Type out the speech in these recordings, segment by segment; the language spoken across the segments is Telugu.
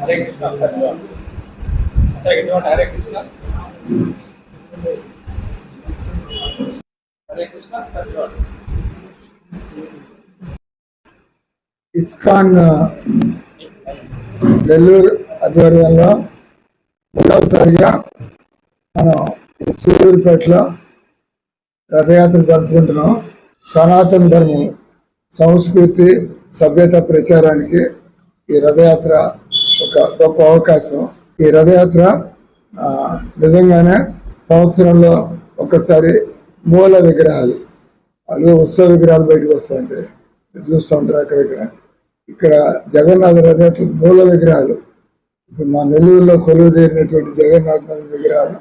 హరే కృష్ణ హరే కృష్ణ హరే కృష్ణ ఇస్కాన్ నెల్లూరు ఆధ్వర్యంలో మూడవసారిగా మనం ఈ రథయాత్ర జరుపుకుంటున్నాం. సనాతన ధర్మం సంస్కృతి సభ్యత ప్రచారానికి ఈ రథయాత్ర ఒక గొప్ప అవకాశం. ఈ రథయాత్ర నిజంగానే సంవత్సరంలో ఒకసారి మూల విగ్రహాలు అలాగే ఉత్సవ విగ్రహాలు బయటకు వస్తుంటాయి చూస్తూ ఉంటారు అక్కడిక్కడ ఇక్కడ. జగన్నాథ రథయాత్ర మూల విగ్రహాలు. ఇప్పుడు మా నెల్లూరులో కొలువు తీరినటువంటి జగన్నాథ విగ్రహాలు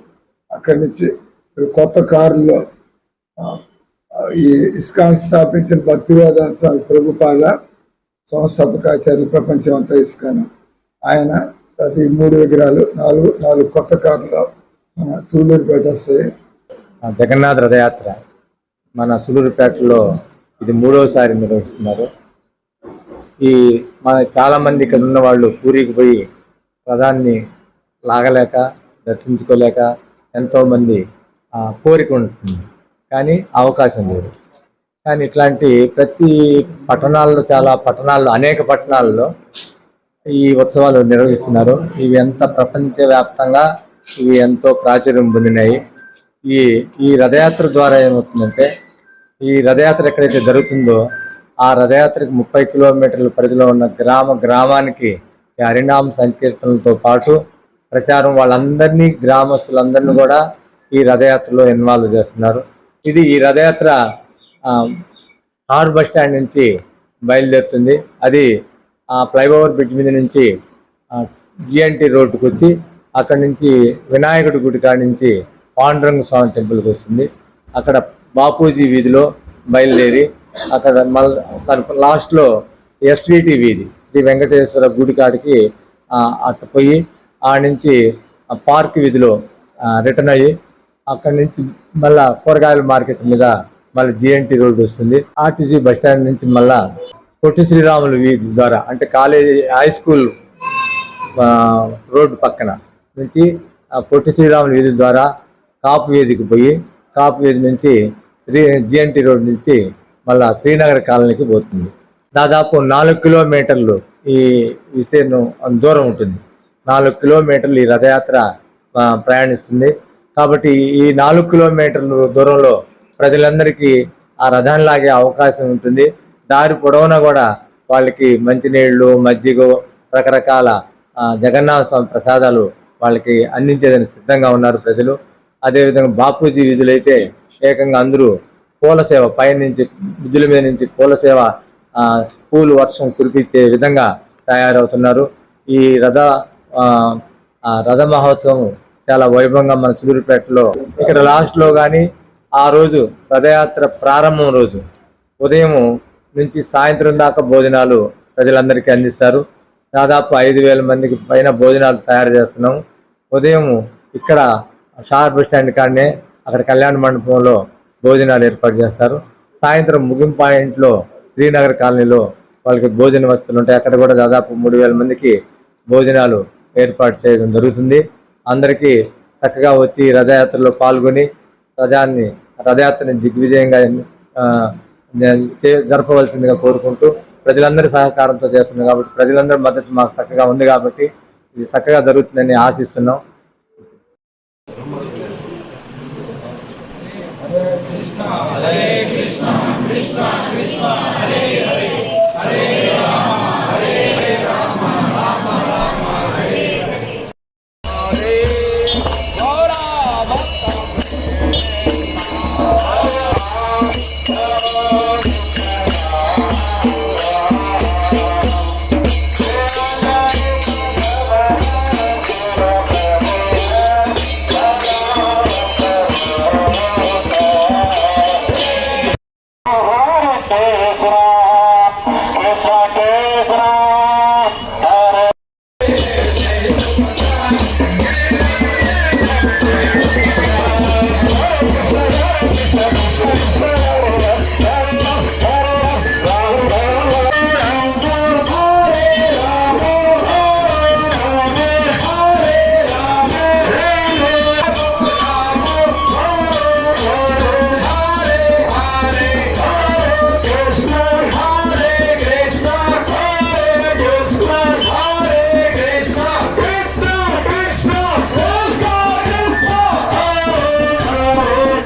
అక్కడి నుంచి కొత్త కారులో ఈ ఇస్కాన్ స్థాపించిన భక్తివేదాంత స్వామి ప్రభుపాద సంస్థాపకాచార్య ప్రపంచం అంతా ఇస్కాన్. ఆయన ప్రతి మూడు విగ్రహాలు నాలుగు నాలుగు కొత్త కార్లు మన సూళ్ళూరుపేట వస్తాయి. జగన్నాథ రథయాత్ర మన సూళ్ళూరుపేటలో ఇది మూడవసారి నిర్వహిస్తున్నారు. ఈ మన చాలా మంది ఇక్కడ ఉన్న వాళ్ళు పూరికి పోయి రథాన్ని లాగలేక దర్శించుకోలేక ఎంతో మంది కోరిక ఉంటుంది కానీ అవకాశం లేదు. కానీ ఇట్లాంటి ప్రతి పట్టణాల్లో చాలా పట్టణాల్లో అనేక పట్టణాల్లో ఈ ఉత్సవాలు నిర్వహిస్తున్నారు. ఇవి ఎంత ప్రపంచవ్యాప్తంగా ఇవి ఎంతో ప్రాచుర్యం పొందినాయి. ఈ ఈ రథయాత్ర ద్వారా ఏమవుతుందంటే ఈ రథయాత్ర ఎక్కడైతే జరుగుతుందో ఆ రథయాత్రకు ముప్పై కిలోమీటర్ల పరిధిలో ఉన్న గ్రామ గ్రామానికి ఈ హరినామ సంకీర్తనలతో పాటు ప్రచారం వాళ్ళందరినీ గ్రామస్తులందరినీ కూడా ఈ రథయాత్రలో ఇన్వాల్వ్ చేస్తున్నారు. ఇది ఈ రథయాత్ర ఆ, ఆరు బస్ స్టాండ్ నుంచి బయలుదేరుతుంది. అది ఆ ఫ్లైఓవర్ బ్రిడ్జ్ మీద నుంచి జిఎన్టీ రోడ్డుకు వచ్చి అక్కడి నుంచి వినాయకుడి గుడి కాడి నుంచి పాండురంగ స్వామి టెంపుల్కి వస్తుంది. అక్కడ బాపూజీ వీధిలో బయలుదేరి అక్కడ మళ్ళీ లాస్ట్లో ఎస్విటి వీధి శ్రీ వెంకటేశ్వర గుడి కాడికి ఆ, పోయి ఆ నుంచి పార్క్ వీధిలో రిటర్న్ అయ్యి అక్కడి నుంచి మళ్ళా కూరగాయల మార్కెట్ మీద మళ్ళీ జిఎన్టీ రోడ్డు వస్తుంది. ఆర్టీసీ బస్ స్టాండ్ నుంచి మళ్ళా పొట్టి శ్రీరాములు వీధి ద్వారా అంటే కాలేజీ హై స్కూల్ రోడ్డు పక్కన నుంచి పొట్టి శ్రీరాములు వీధి ద్వారా కాపు వీధికి పోయి కాపు వీధి నుంచి శ్రీ జిఎన్టీ రోడ్ నుంచి మళ్ళా శ్రీనగర్ కాలనీకి పోతుంది. దాదాపు నాలుగు కిలోమీటర్లు ఈ విస్తీర్ణం దూరం ఉంటుంది. నాలుగు కిలోమీటర్లు ఈ రథయాత్ర ప్రయాణిస్తుంది. కాబట్టి ఈ నాలుగు కిలోమీటర్ల దూరంలో ప్రజలందరికీ ఆ రథాన్ని లాగే అవకాశం ఉంటుంది. దారి పొడవునా కూడా వాళ్ళకి మంచినీళ్ళు మజ్జిగ రకరకాల జగన్నాథ స్వామి ప్రసాదాలు వాళ్ళకి అందించేదని సిద్ధంగా ఉన్నారు ప్రజలు. అదేవిధంగా బాపూజీ వీధులైతే ఏకంగా అందరూ పూల సేవ పైనుంచి విధుల మీద నుంచి పూల సేవ పూలు వర్షం కురిపించే విధంగా తయారవుతున్నారు. ఈ రథ రథ మహోత్సవం చాలా వైభవంగా మన చిలురుపేటలో ఇక్కడ లాస్ట్లో కానీ ఆ రోజు రథయాత్ర ప్రారంభం రోజు ఉదయం నుంచి సాయంత్రం దాకా భోజనాలు ప్రజలందరికీ అందిస్తారు. దాదాపు ఐదు వేల మందికి పైన భోజనాలు తయారు చేస్తున్నాం. ఉదయం ఇక్కడ షార్ బస్ స్టాండ్ కాడనే అక్కడ కళ్యాణ మండపంలో భోజనాలు ఏర్పాటు చేస్తారు. సాయంత్రం ముగింపు పాయింట్లో శ్రీనగర్ కాలనీలో వాళ్ళకి భోజన వసతులు ఉంటాయి. అక్కడ కూడా దాదాపు మూడు వేల మందికి భోజనాలు ఏర్పాటు చేయడం జరుగుతుంది. అందరికీ చక్కగా వచ్చి రథయాత్రలో పాల్గొని రథాన్ని రథయాత్రని దిగ్విజయంగా జరపవలసిందిగా కోరుకుంటూ ప్రజలందరి సహకారంతో చేస్తున్నాం కాబట్టి ప్రజలందరి మద్దతు మాకు చక్కగా ఉంది కాబట్టి ఇది చక్కగా జరుగుతుందని ఆశిస్తున్నాం. కృష్ణ కృష్ణ కృష్ణ.